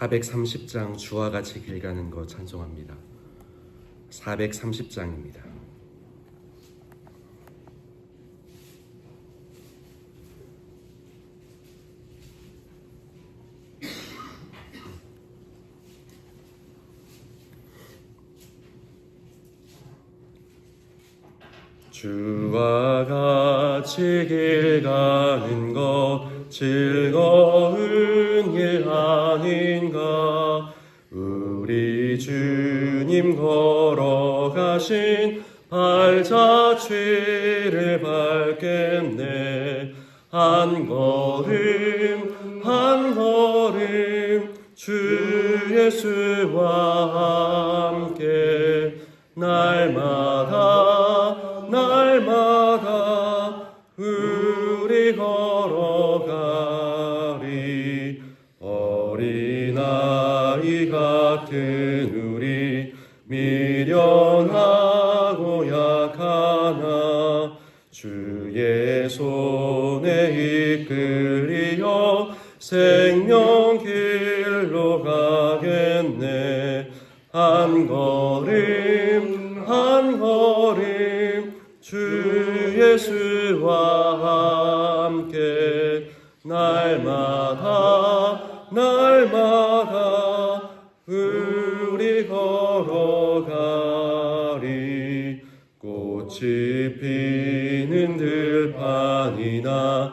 430장 주와 같이 길 가는 것 찬송합니다. 430장입니다. 주와 같이 길 가는 것 즐 주님 걸어가신 발자취를 밟겠네. 한 걸음 한 걸음 주 예수와 함께 날마다 생명길로 가겠네. 한 걸음 한 걸음 주 예수와 함께 날마다 날마다 우리 걸어가리. 꽃이 피는 들판이나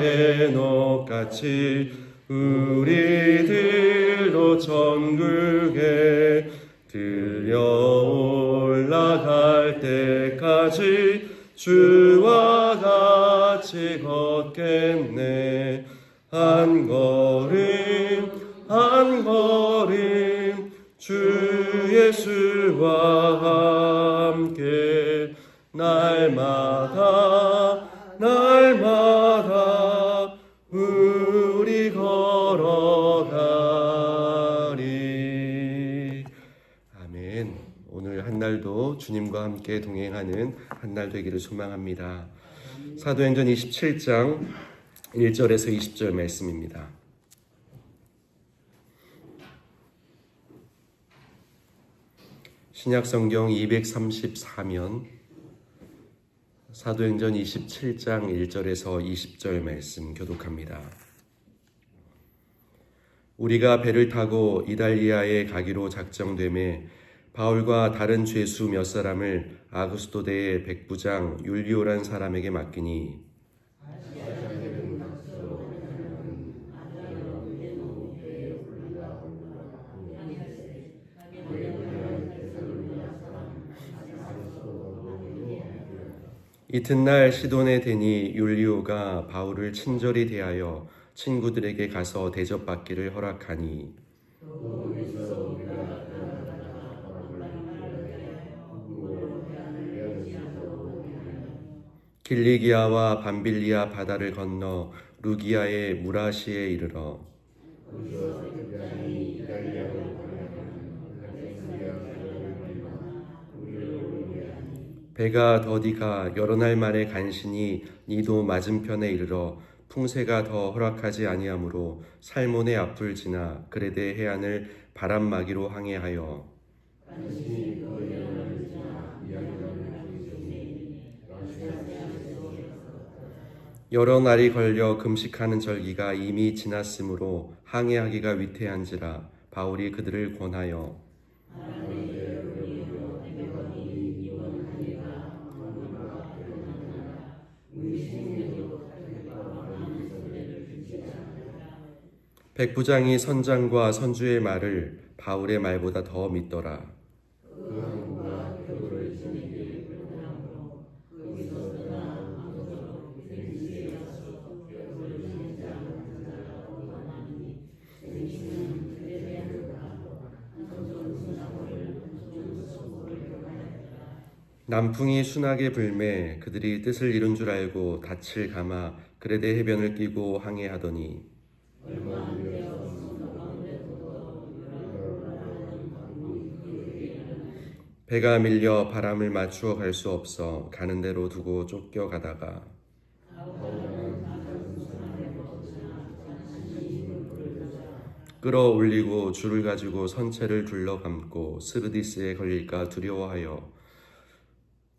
해녹같이 우리들도 천국에 들려 올라갈 때까지 주와 같이 걷겠네. 한 걸음 한 걸음 주 예수와 함께 동행하는 한 날 되기를 소망합니다 사도행전 27장 1절에서 20절 말씀입니다 신약 성경 234면 사도행전 27장 1절에서 20절 말씀 교독합니다. 우리가 배를 타고 이달리아에 가기로 작정됨에 바울과 다른 죄수 몇 사람을 아그스도대의 백부장 율리오란 사람에게 맡기니 이튿날 시돈에 대니 율리오가 바울을 친절히 대하여 친구들에게 가서 대접받기를 허락하니 길리기아와 밤빌리아 바다를 건너 루기아의 무라시에 이르러 배가 더디가 여러 날 만에 간신히 니도 맞은편에 이르러 풍세가 더 허락하지 아니하므로 살몬의 앞을 지나 그레데 해안을 바람막이로 항해하여 여러 날이 걸려 금식하는 절기가 이미 지났으므로 항해하기가 위태한지라 바울이 그들을 권하여 백부장이 선장과 선주의 말을 바울의 말보다 더 믿더라. 남풍이 순하게 불매 그들이 뜻을 이룬 줄 알고 닻을 감아 그레데 해변을 끼고 항해하더니 배가 밀려 바람을 맞추어 갈 수 없어 가는 대로 두고 쫓겨가다가 끌어올리고 줄을 가지고 선체를 둘러감고 스르디스에 걸릴까 두려워하여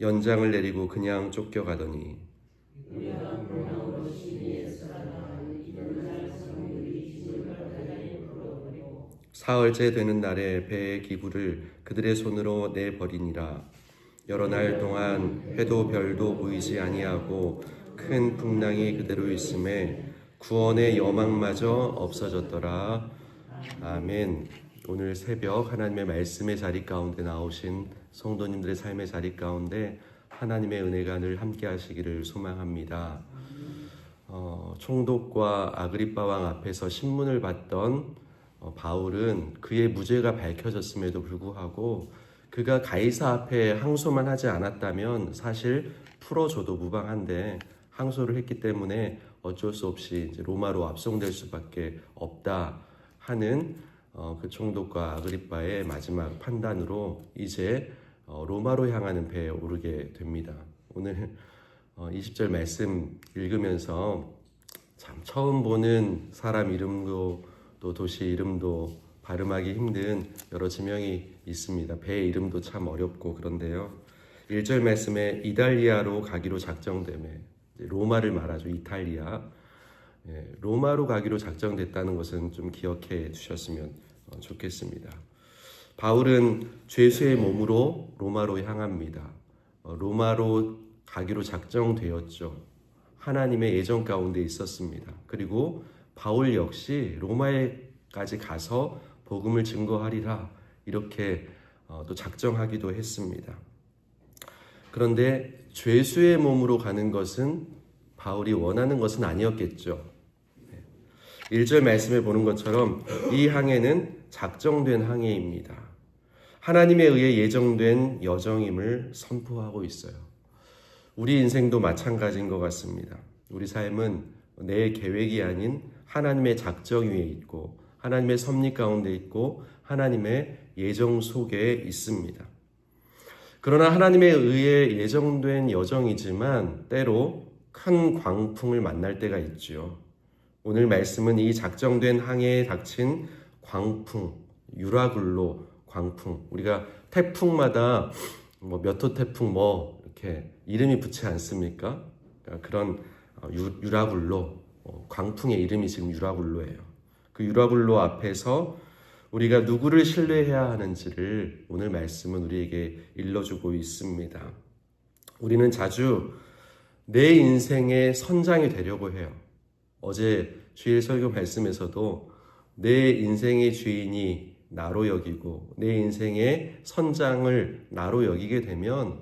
연장을 내리고 그냥 쫓겨가더니 사흘째 되는 날에 배의 기구를 그들의 손으로 내버리니라. 여러 날 동안 해도 별도 보이지 아니하고 큰 풍랑이 그대로 있음에 구원의 여망마저 없어졌더라. 아멘. 오늘 새벽 하나님의 말씀의 자리 가운데 나오신 성도님들의 삶의 자리 가운데 하나님의 은혜가 늘 함께 하시기를 소망합니다. 어, 총독과 아그리빠 왕 앞에서 신문을 받던 어, 바울은 그의 무죄가 밝혀졌음에도 불구하고 그가 가이사 앞에 항소만 하지 않았다면 사실 풀어줘도 무방한데 항소를 했기 때문에 어쩔 수 없이 로마로 압송될 수밖에 없다 하는 어, 그 총독과 아그리빠의 마지막 판단으로 이제 어, 로마로 향하는 배에 오르게 됩니다. 오늘 어, 20절 말씀 읽으면서 참 처음 보는 사람 이름도 또 도시 이름도 발음하기 힘든 여러 지명이 있습니다. 배 이름도 참 어렵고 그런데요. 1절 말씀에 이탈리아로 가기로 작정됨에 로마를 말하죠. 이탈리아. 예, 로마로 가기로 작정됐다는 것은 좀 기억해 두셨으면 어, 좋겠습니다. 바울은 죄수의 몸으로 로마로 향합니다. 어, 로마로 가기로 작정되었죠. 하나님의 예정 가운데 있었습니다. 그리고 바울 역시 로마에까지 가서 복음을 증거하리라 이렇게 어, 또 작정하기도 했습니다. 그런데 죄수의 몸으로 가는 것은 바울이 원하는 것은 아니었겠죠. 1절 말씀에 보는 것처럼 이 항해는 작정된 항해입니다. 하나님에 의해 예정된 여정임을 선포하고 있어요. 우리 인생도 마찬가지인 것 같습니다. 우리 삶은 내 계획이 아닌 하나님의 작정 위에 있고 하나님의 섭리 가운데 있고 하나님의 예정 속에 있습니다. 그러나 하나님에 의해 예정된 여정이지만 때로 큰 광풍을 만날 때가 있지요. 오늘 말씀은 이 작정된 항해에 닥친 광풍, 유라굴로 광풍. 우리가 태풍마다 뭐 몇 호 태풍 뭐 이렇게 이름이 붙지 않습니까? 그러니까 그런 유라굴로 어, 광풍의 이름이 지금 유라굴로예요. 그 유라굴로 앞에서 우리가 누구를 신뢰해야 하는지를 오늘 말씀은 우리에게 일러주고 있습니다. 우리는 자주 내 인생의 선장이 되려고 해요. 어제 주일 설교 말씀에서도 내 인생의 주인이 나로 여기고 내 인생의 선장을 나로 여기게 되면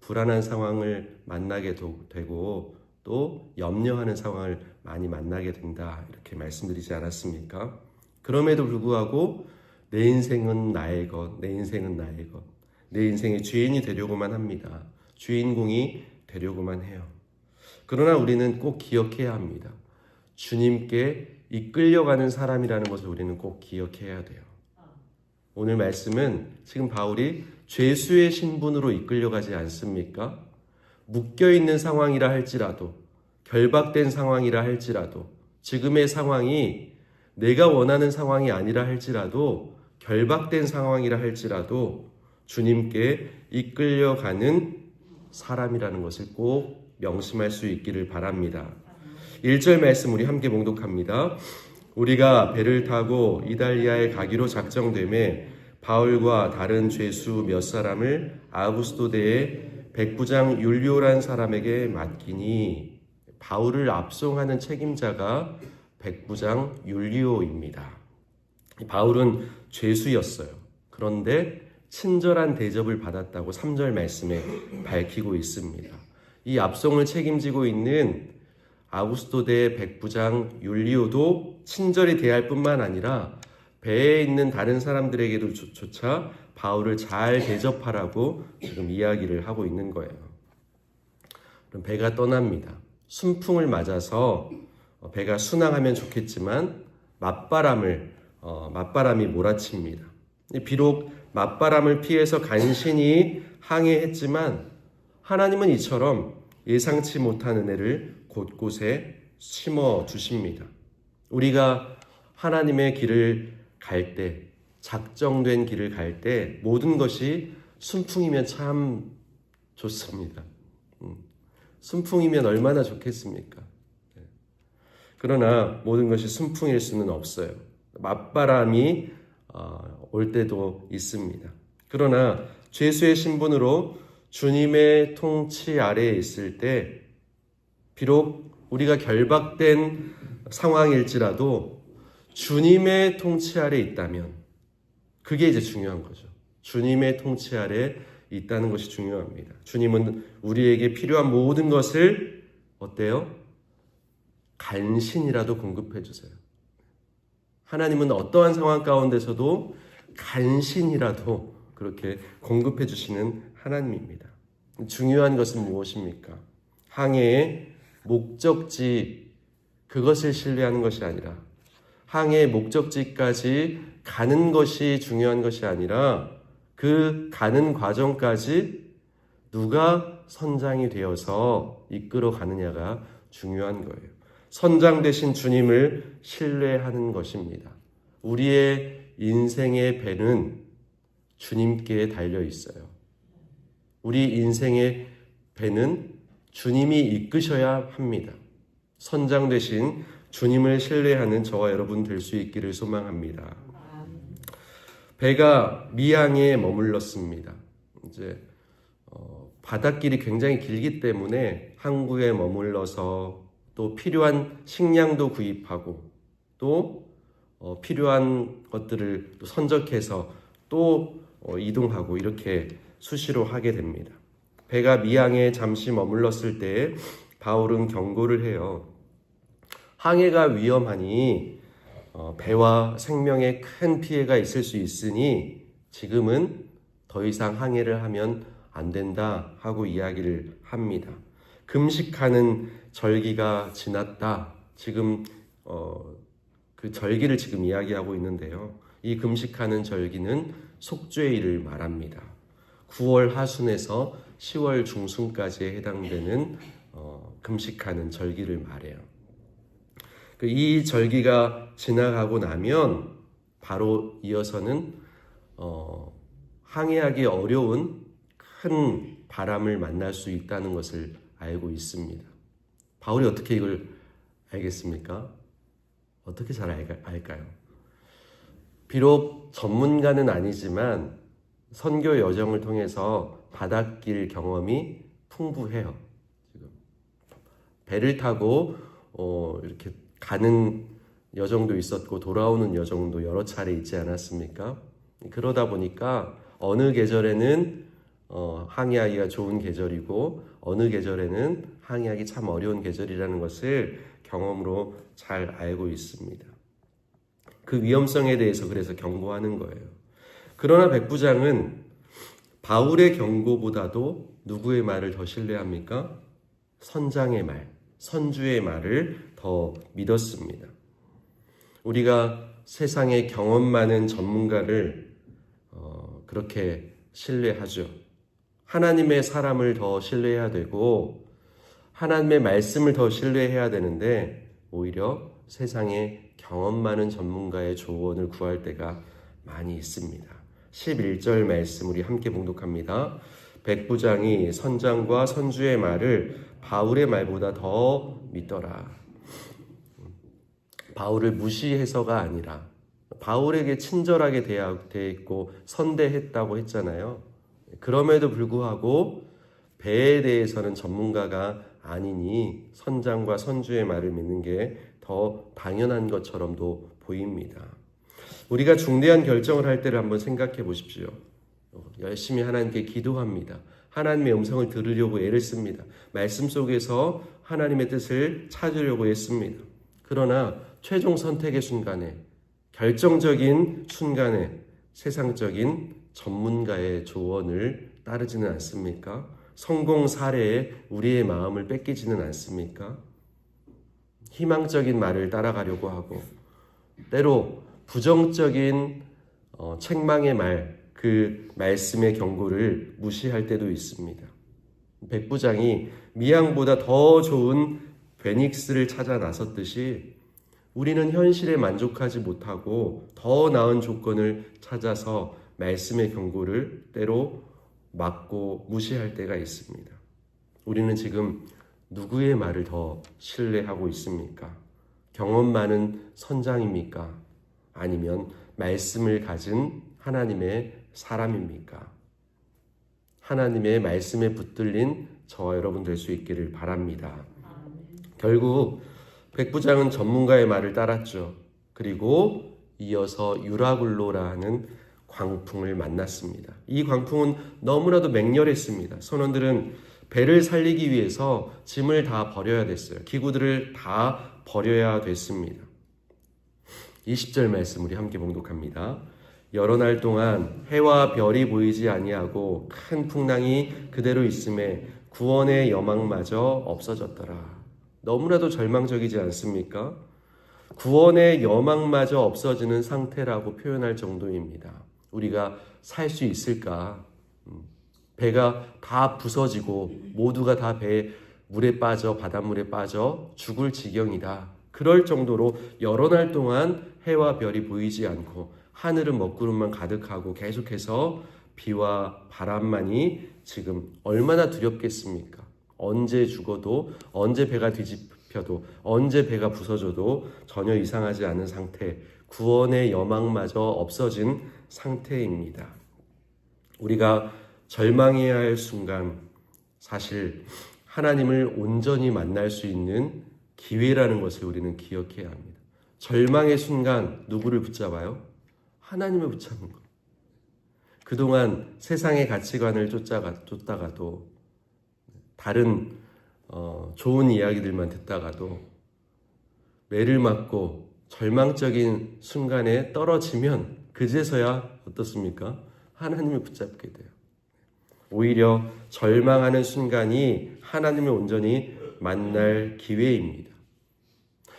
불안한 상황을 만나게 되고 또 염려하는 상황을 많이 만나게 된다. 이렇게 말씀드리지 않았습니까? 그럼에도 불구하고 내 인생은 나의 것, 내 인생은 나의 것, 내 인생의 주인이 되려고만 합니다. 주인공이 되려고만 해요. 그러나 우리는 꼭 기억해야 합니다. 주님께 이끌려가는 사람이라는 것을 우리는 꼭 기억해야 돼요. 오늘 말씀은 지금 바울이 죄수의 신분으로 이끌려가지 않습니까? 묶여 있는 상황이라 할지라도 결박된 상황이라 할지라도 지금의 상황이 내가 원하는 상황이 아니라 할지라도 결박된 상황이라 할지라도 주님께 이끌려가는 사람이라는 것을 꼭 명심할 수 있기를 바랍니다. 1절 말씀 우리 함께 봉독합니다. 우리가 배를 타고 이달리아에 가기로 작정됨에 바울과 다른 죄수 몇 사람을 아구스도대의 백부장 율리오란 사람에게 맡기니 바울을 압송하는 책임자가 백부장 율리오입니다. 바울은 죄수였어요. 그런데 친절한 대접을 받았다고 3절 말씀에 밝히고 있습니다. 이 압송을 책임지고 있는 아구스토대 백부장 율리오도 친절히 대할 뿐만 아니라 배에 있는 다른 사람들에게도 조- 조차 바울을 잘 대접하라고 지금 이야기를 하고 있는 거예요. 그럼 배가 떠납니다. 순풍을 맞아서 어, 배가 순항하면 좋겠지만 맞바람을 어, 맞바람이 몰아칩니다. 비록 맞바람을 피해서 간신히 항해했지만 하나님은 이처럼 예상치 못한 은혜를 곳곳에 심어 두십니다. 우리가 하나님의 길을 갈 때, 작정된 길을 갈 때 모든 것이 순풍이면 참 좋습니다. 음, 순풍이면 얼마나 좋겠습니까? 네. 그러나 모든 것이 순풍일 수는 없어요. 맞바람이 어, 올 때도 있습니다. 그러나 죄수의 신분으로 주님의 통치 아래에 있을 때 비록 우리가 결박된 상황일지라도 주님의 통치 아래 있다면 그게 이제 중요한 거죠. 주님의 통치 아래 있다는 것이 중요합니다. 주님은 우리에게 필요한 모든 것을 어때요? 간신이라도 공급해 주세요. 하나님은 어떠한 상황 가운데서도 간신이라도 그렇게 공급해 주시는 하나님입니다. 중요한 것은 무엇입니까? 항해의 목적지 그것을 신뢰하는 것이 아니라 항해의 목적지까지 가는 것이 중요한 것이 아니라 그 가는 과정까지 누가 선장이 되어서 이끌어 가느냐가 중요한 거예요. 선장 되신 주님을 신뢰하는 것입니다. 우리의 인생의 배는 주님께 달려 있어요. 우리 인생의 배는 주님이 이끄셔야 합니다. 선장 되신 주님을 신뢰하는 저와 여러분 될 수 있기를 소망합니다. 배가 미항에 머물렀습니다. 이제 어, 바닷길이 굉장히 길기 때문에 항구에 머물러서 또 필요한 식량도 구입하고 또 어, 필요한 것들을 또 선적해서 또 어, 이동하고 이렇게 수시로 하게 됩니다. 배가 미항에 잠시 머물렀을 때 바울은 경고를 해요. 항해가 위험하니 어, 배와 생명에 큰 피해가 있을 수 있으니 지금은 더 이상 항해를 하면 안 된다 하고 이야기를 합니다. 금식하는 절기가 지났다. 지금 어, 그 절기를 지금 이야기하고 있는데요. 이 금식하는 절기는 속죄일을 말합니다. 9월 하순에서 10월 중순까지에 해당되는 어, 금식하는 절기를 말해요. 그이 절기가 지나가고 나면 바로 이어서는 어, 항해하기 어려운 큰 바람을 만날 수 있다는 것을 알고 있습니다. 바울이 어떻게 이걸 알겠습니까? 어떻게 잘 알- 알까요? 비록 전문가는 아니지만 선교 여정을 통해서 바닷길 경험이 풍부해요. 지금 배를 타고 어, 이렇게 가는 여정도 있었고 돌아오는 여정도 여러 차례 있지 않았습니까? 그러다 보니까 어느 계절에는 어, 항해하기가 좋은 계절이고 어느 계절에는 항해하기 참 어려운 계절이라는 것을 경험으로 잘 알고 있습니다. 그 위험성에 대해서 그래서 경고하는 거예요. 그러나 백부장은 바울의 경고보다도 누구의 말을 더 신뢰합니까? 선장의 말, 선주의 말을 더 믿었습니다. 우리가 세상에 경험 많은 전문가를 어, 그렇게 신뢰하죠. 하나님의 사람을 더 신뢰해야 되고 하나님의 말씀을 더 신뢰해야 되는데 오히려 세상에 경험 많은 전문가의 조언을 구할 때가 많이 있습니다. 11절 말씀 우리 함께 봉독합니다. 백부장이 선장과 선주의 말을 바울의 말보다 더 믿더라. 바울을 무시해서가 아니라 바울에게 친절하게 대해 있고 선대했다고 했잖아요. 그럼에도 불구하고 배에 대해서는 전문가가 아니니 선장과 선주의 말을 믿는 게 더 당연한 것처럼도 보입니다. 우리가 중대한 결정을 할 때를 한번 생각해 보십시오. 어, 열심히 하나님께 기도합니다. 하나님의 음성을 들으려고 애를 씁니다. 말씀 속에서 하나님의 뜻을 찾으려고 애씁니다. 그러나 최종 선택의 순간에 결정적인 순간에 세상적인 전문가의 조언을 따르지는 않습니까? 성공 사례에 우리의 마음을 뺏기지는 않습니까? 희망적인 말을 따라가려고 하고 때로 부정적인 어, 책망의 말, 그 말씀의 경고를 무시할 때도 있습니다. 백부장이 미양보다 더 좋은 베닉스를 찾아 나섰듯이 우리는 현실에 만족하지 못하고 더 나은 조건을 찾아서 말씀의 경고를 때로 막고 무시할 때가 있습니다. 우리는 지금 누구의 말을 더 신뢰하고 있습니까? 경험 많은 선장입니까? 아니면 말씀을 가진 하나님의 사람입니까? 하나님의 말씀에 붙들린 저와 여러분 될 수 있기를 바랍니다. 결국 백부장은 전문가의 말을 따랐죠. 그리고 이어서 유라굴로라는 광풍을 만났습니다. 이 광풍은 너무나도 맹렬했습니다. 선원들은 배를 살리기 위해서 짐을 다 버려야 됐어요. 기구들을 다 버려야 됐습니다. 20절 말씀 우리 함께 봉독합니다. 여러 날 동안 해와 별이 보이지 아니하고 큰 풍랑이 그대로 있음에 구원의 여망마저 없어졌더라. 너무나도 절망적이지 않습니까? 구원의 여망마저 없어지는 상태라고 표현할 정도입니다. 우리가 살 수 있을까? 음, 배가 다 부서지고 모두가 다배 물에 빠져 바닷물에 빠져 죽을 지경이다. 그럴 정도로 여러 날 동안 해와 별이 보이지 않고 하늘은 먹구름만 가득하고 계속해서 비와 바람만이 지금 얼마나 두렵겠습니까? 언제 죽어도 언제 배가 뒤집혀도 언제 배가 부서져도 전혀 이상하지 않은 상태, 구원의 여망마저 없어진 상태입니다. 우리가 절망해야 할 순간 사실 하나님을 온전히 만날 수 있는 기회라는 것을 우리는 기억해야 합니다. 절망의 순간 누구를 붙잡아요? 하나님을 붙잡는 것. 그동안 세상의 가치관을 쫓아가, 쫓다가도 다른 어, 좋은 이야기들만 듣다가도 매를 맞고 절망적인 순간에 떨어지면 그제서야 어떻습니까? 하나님을 붙잡게 돼요. 오히려 절망하는 순간이 하나님을 온전히 만날 기회입니다.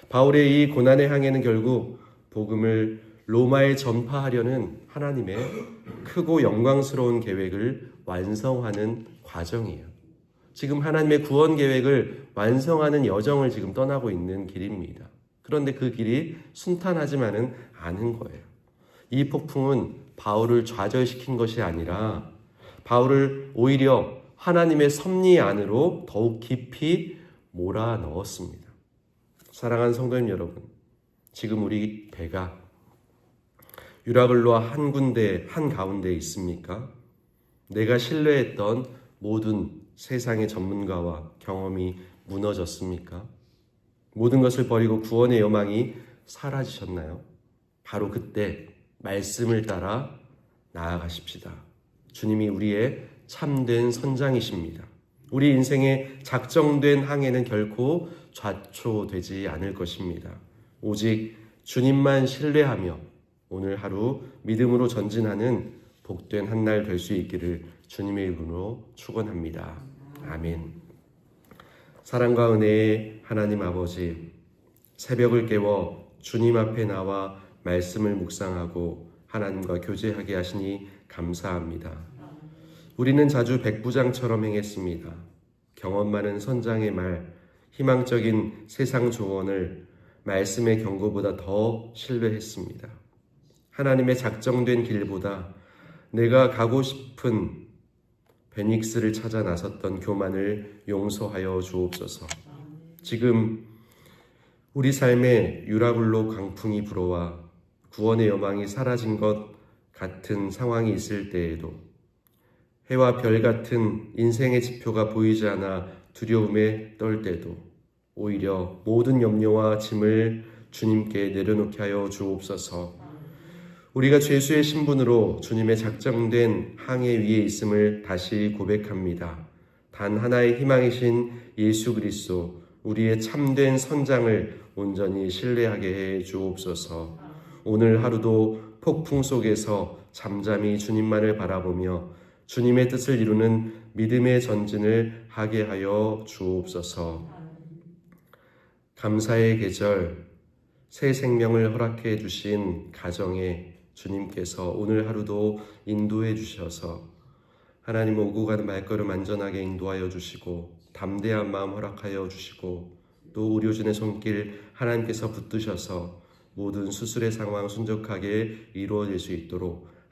바울의 이 고난의 항해는 결국 복음을 로마에 전파하려는 하나님의 크고 영광스러운 계획을 완성하는 과정이에요. 지금 하나님의 구원 계획을 완성하는 여정을 지금 떠나고 있는 길입니다. 그런데 그 길이 순탄하지만은 않은 거예요. 이 폭풍은 바울을 좌절시킨 것이 아니라 바울을 오히려 하나님의 섭리 안으로 더욱 깊이 몰아 넣었습니다. 사랑하는 성도님 여러분, 지금 우리 배가 유라글로와 한 군데 한 가운데 있습니까? 내가 신뢰했던 모든 세상의 전문가와 경험이 무너졌습니까? 모든 것을 버리고 구원의 여망이 사라지셨나요? 바로 그때 말씀을 따라 나아가십시다. 주님이 우리의 참된 선장이십니다. 우리 인생의 작정된 항해는 결코 좌초되지 않을 것입니다. 오직 주님만 신뢰하며 오늘 하루 믿음으로 전진하는 복된 한 날 될 수 있기를 주님의 이름으로 축원합니다. 아멘. 사랑과 은혜의 하나님 아버지 새벽을 깨워 주님 앞에 나와 말씀을 묵상하고 하나님과 교제하게 하시니 감사합니다. 우리는 자주 백부장처럼 행했습니다. 경험 많은 선장의 말, 희망적인 세상 조언을 말씀의 경고보다 더 신뢰했습니다. 하나님의 작정된 길보다 내가 가고 싶은 베닉스를 찾아 나섰던 교만을 용서하여 주옵소서. 지금 우리 삶에 유라굴로 강풍이 불어와 구원의 여망이 사라진 것 같은 상황이 있을 때에도 해와 별 같은 인생의 지표가 보이지 않아 두려움에 떨 때도 오히려 모든 염려와 짐을 주님께 내려놓게 하여 주옵소서. 우리가 죄수의 신분으로 주님의 작정된 항해 위에 있음을 다시 고백합니다. 단 하나의 희망이신 예수 그리스도 우리의 참된 선장을 온전히 신뢰하게 해 주옵소서. 오늘 하루도 폭풍 속에서 잠잠히 주님만을 바라보며 주님의 뜻을 이루는 믿음의 전진을 하게 하여 주옵소서. 감사의 계절, 새 생명을 허락해 주신 가정에 주님께서 오늘 하루도 인도해 주셔서 하나님 오고 가는 말걸음 안전하게 인도하여 주시고 담대한 마음 허락하여 주시고 또 의료진의 손길 하나님께서 붙드셔서 모든 수술의 상황 순적하게 이루어질 수 있도록